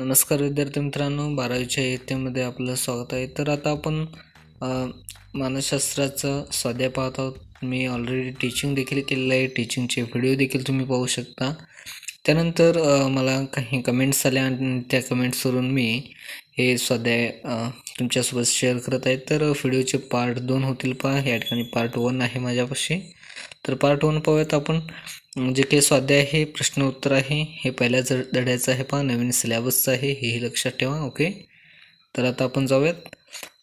नमस्कार विद्यार्थी मित्रांनो बारावीच्या इयत्तेमध्ये आपलं स्वागत आहे. तर आता आपण मानसशास्त्राचं स्वाध्याय पाहत आहोत. मी ऑलरेडी टीचिंग देखील केलेलं आहे. टीचिंगचे व्हिडिओ देखील तुम्ही पाहू शकता. त्यानंतर मला काही कमेंट्स आल्या आणि त्या कमेंट्सवरून मी हे स्वाध्याय तुमच्यासोबत शेअर करत आहे. तर व्हिडिओचे पार्ट दोन होतील पहा. या ठिकाणी पार्ट वन आहे माझ्यापाशी. तर पार्ट वन पाहूयात आपण. जे काही स्वाध्याय आहे प्रश्न उत्तर आहे हे पहिल्या ज धड्याचं आहे पहा नवीन सिलेबसचं आहे हेही लक्षात ठेवा ओके तर आता आपण जाऊयात.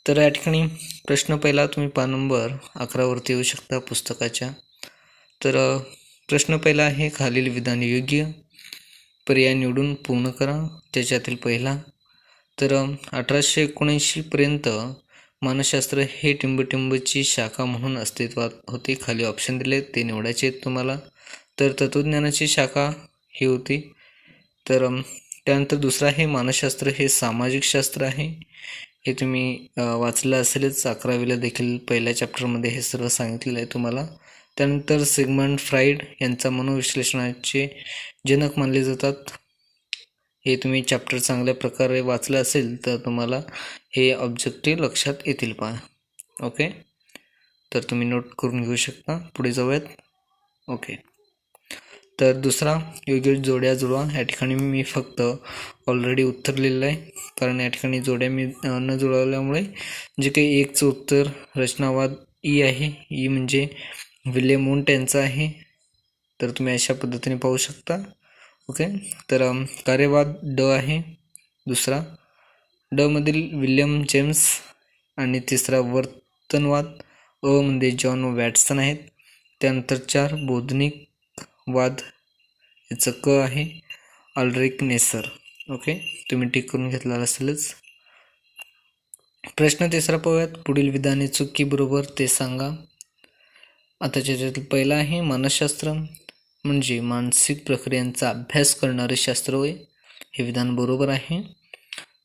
तर या ठिकाणी प्रश्न पहिला तुम्ही पा नंबर अकरावरती येऊ शकता पुस्तकाच्या. तर प्रश्न पहिला आहे खालील विधान योग्य? पर्याय निवडून पूर्ण करा त्याच्यातील पहिला. तर अठराशे एकोणऐंशीपर्यंत मानसशास्त्र हे टिंबटिंबची शाखा म्हणून अस्तित्वात होती. खाली ऑप्शन दिले ते निवडायचे आहेत तुम्हाला. तर तत्त्वज्ञानाची शाखा ही होती. तर त्यानंतर दुसरं आहे मानसशास्त्र हे सामाजिक शास्त्र आहे. हे तुम्ही वाचलं असेलच. अकरावीला देखील पहिल्या चॅप्टरमध्ये हे सर्व सांगितलेलं आहे तुम्हाला. त्यानंतर सिगमंड फ्राईड यांचा मनोविश्लेषणाचे जनक मानले जातात. हे तुम्ही चॅप्टर चांगल्या प्रकारे वाचलं असेल तर तुम्हाला हे ऑब्जेक्टिव्ह लक्षात येतील पहा. ओके तर तुम्ही नोट करून घेऊ शकता. पुढे जाऊयात. ओके तर दुसरा योग्य जोड्या जुळवा. या ठिकाणी मी फक्त ऑलरेडी उत्तर लिहिलं आहे. कारण या ठिकाणी जोड्या मी न जुळवल्यामुळे जे काही एकचं उत्तर रचनावाद ई आहे. ई म्हणजे विल्यम वुंट यांचं आहे. तर तुम्ही अशा पद्धतीने पाहू शकता. ओके तर कार्यवाद ड आहे. दुसरा ड मधील विल्यम जेम्स आणि तिसरा वर्तनवाद अ मध्ये जॉन वॅटसन आहेत. त्यानंतर चार बौद्धिक वाद याचं क आहे. Ulric Neisser. ओके? तुम्ही टिक करून घेतला असेलच. प्रश्न तिसरा पाहूयात. पुढील विधाने चुकी बरोबर ते सांगा. आता त्याच्यातील पहिला आहे मानसशास्त्र म्हणजे मानसिक प्रक्रियांचा अभ्यास करणारे शास्त्र होय. हे विधान बरोबर आहे.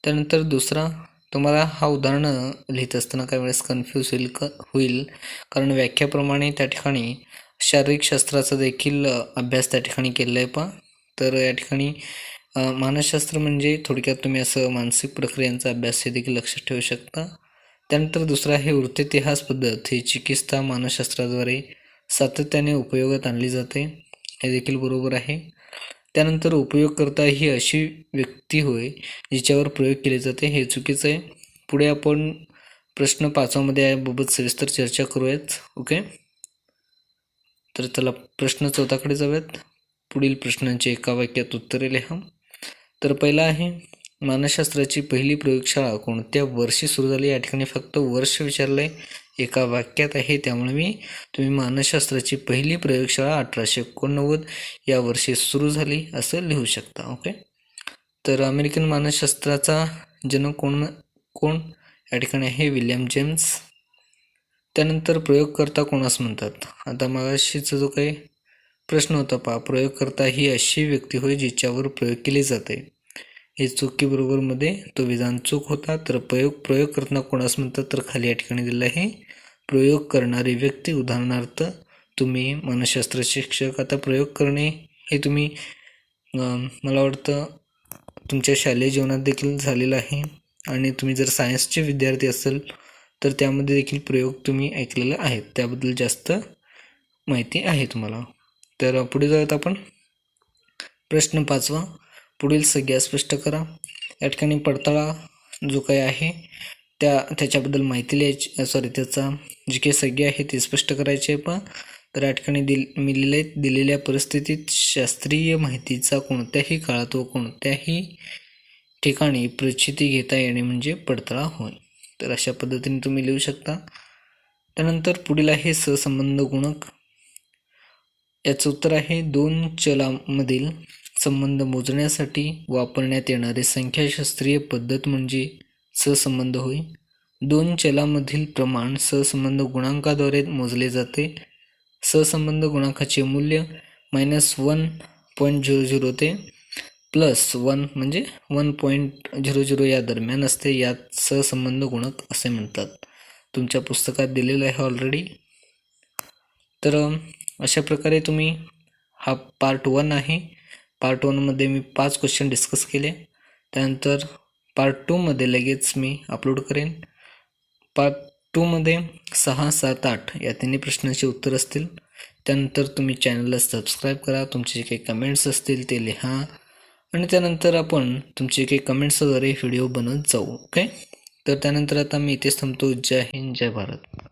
त्यानंतर दुसरा तुम्हाला हा उदाहरणं लिहित असताना काही वेळेस कन्फ्यूज होईल क होईल. कारण व्याख्याप्रमाणे त्या ठिकाणी शारीरिक शास्त्राचा देखील अभ्यास त्या ठिकाणी केलेला आहे पहा. तर या ठिकाणी मानसशास्त्र म्हणजे थोडक्यात तुम्ही असं मानसिक प्रक्रियांचा अभ्यास हे देखील लक्षात ठेवू शकता. त्यानंतर दुसरा आहे वृत्तितिहास पद्धत. ही चिकित्सा मानसशास्त्राद्वारे सातत्याने उपयोगात आणली जाते. हे देखील बरोबर आहे. त्यानंतर उपयोगकर्ता ही अशी व्यक्ती होय जिच्यावर प्रयोग केले जाते. हे चुकीचं आहे. पुढे आपण प्रश्न पाचवामध्ये याबाबत सविस्तर चर्चा करूयात. ओके? तर चला प्रश्न चौथाकडे जाऊयात. पुढील प्रश्नांचे एका वाक्यात उत्तरे लिहा. तर पहिला आहे मानसशास्त्राची पहिली प्रयोगशाळा कोणत्या वर्षी सुरू झाली? या ठिकाणी फक्त वर्ष विचारलंय. एका वाक्यात आहे त्यामुळे मी तुम्ही मानसशास्त्राची पहिली प्रयोगशाळा अठराशे एकोणनव्वद या वर्षी सुरू झाली असं लिहू शकता ओके? तर अमेरिकन मानसशास्त्राचा जनक कोण कोण? या ठिकाणी आहे विल्यम जेम्स. त्यानंतर प्रयोगकर्ता कोणास म्हणतात? आता मगाशीचा जो काही प्रश्न होता पहा प्रयोगकर्ता ही अशी व्यक्ती होय जिच्यावर प्रयोग केले जाते. हे चुकी बरोबरमध्ये तो विधान चूक होता तर प्रयोग प्रयोग करताना कोणास म्हणतात तर खाली या ठिकाणी दिलं आहे. प्रयोग करणारी व्यक्ती उदाहरणार्थ तुम्ही मानसशास्त्र शिक्षक आता प्रयोग करणे हे तुम्ही मला वाटतं तुमच्या शालेय जीवनात देखील झालेलं आहे. आणि तुम्ही जर सायन्सचे विद्यार्थी असाल तर त्यामध्ये देखील प्रयोग तुम्ही ऐकलेले आहेत. त्याबद्दल जास्त माहिती आहे तुम्हाला. तर पुढे जाऊयात आपण. प्रश्न पाचवा. पुढील संज्ञा स्पष्ट करा. या ठिकाणी पडताळा जो काही आहे त्या त्याच्याबद्दल माहिती लिहायची सॉरी त्याचा जी काही संज्ञा आहे ती स्पष्ट करायची आहे पण तर या ठिकाणी दिल मी लिहिले दिलेल्या परिस्थितीत शास्त्रीय माहितीचा कोणत्याही काळात व कोणत्याही ठिकाणी प्रचिती घेता येणे म्हणजे पडताळा होय. तर अशा पद्धतीने तुम्ही लिहू शकता. त्यानंतर पुढील आहे सहसंबंध गुणक. याचं उत्तर आहे दोन चलामधील संबंध मोजण्यासाठी वापरण्यात येणारी संख्याशास्त्रीय पद्धत म्हणजे सहसंबंध होय. दोन चलामधील प्रमाण सहसंबंध गुणांकाद्वारे मोजले जाते. सहसंबंध गुणांकाचे मूल्य minus one point zero zero ते प्लस वन म्हणजे वन पॉईंट झिरो झिरो या दरम्यान असते. यात सहसंबंध गुणक असे म्हणतात. तुमच्या पुस्तकात दिलेलं आहे ऑलरेडी तर अशा प्रकारे तुम्ही हा पार्ट वन आहे. पार्ट वनमध्ये मी पाच क्वेश्चन डिस्कस केले. त्यानंतर पार्ट टूमध्ये लगेच मी अपलोड करेन. पार्ट टूमध्ये सहा सात आठ या तिन्ही प्रश्नांची उत्तर असतील. त्यानंतर तुम्ही चॅनलला सबस्क्राईब करा. तुमचे जे काही कमेंट्स असतील ते लिहा. आणि त्यानंतर आपण तुमचे काही कमेंट्स वगैरे व्हिडिओ बनवत जाऊ. ओके तर त्यानंतर आता मी इथेच थांबतो. जय हिंद जय भारत.